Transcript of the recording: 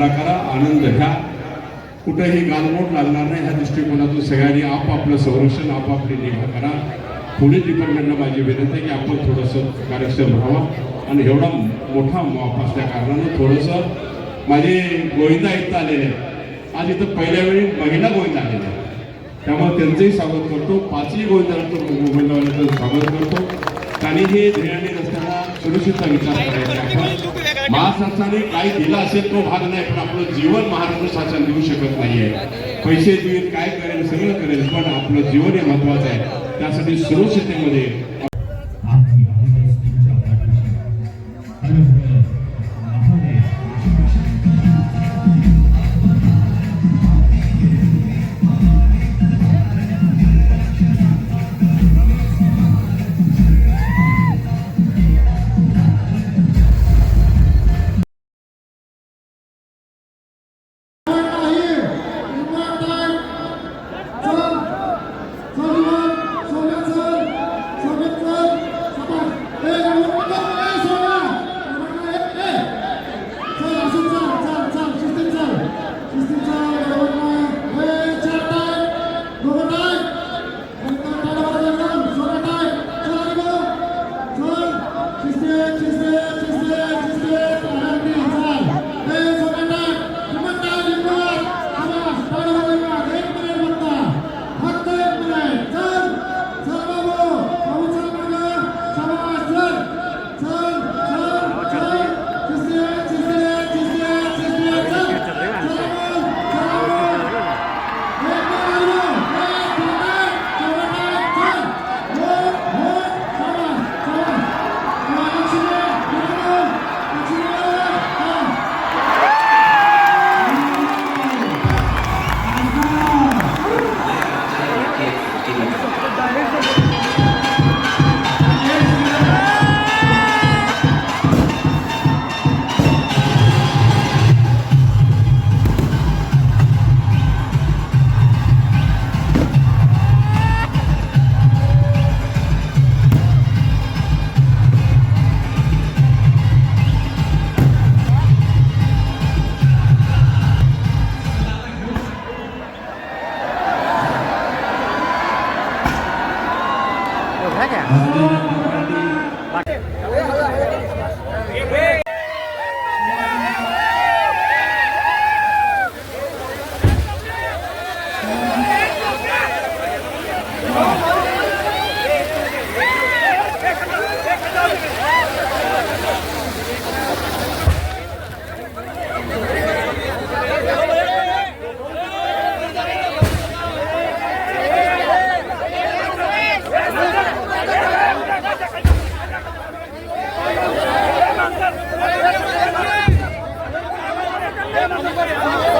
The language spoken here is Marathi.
प्रकारा आनंद. घ्या कुठेही गालबोट लागणार नाही ह्या दृष्टिकोनातून सगळ्यांनी आपापलं संरक्षण आपापली निगा करा. पोलीस डिपार्टमेंटला माझी विनंती आहे की आपण थोडंसं कार्यक्षम राहावं. आणि एवढा मोठा माप असल्या कारणानं थोडंसं माझे गोविंदा इथं आलेले आहेत. आज इथं पहिल्या वेळी महिला गोविंदा आलेल्या आहेत. त्यामुळे त्यांचंही स्वागत करतो. पाचही गोविंदांचं गोविंदावाल्याचं स्वागत करतो. त्यांनी हे धैर्याने रस्त्याला सुरक्षितता विचार करायचा आपण महाराष्ट्राने काही दिलं असेल तो भाग नाही पण आपलं जीवन महाराष्ट्र शासन देऊ शकत नाहीये. पैसे देईल काय करेल सगळं करेल पण आपलं जीवन हे महत्वाचं आहे. त्यासाठी सुरक्षितेमध्ये también se... Yeah. ¡Vamos!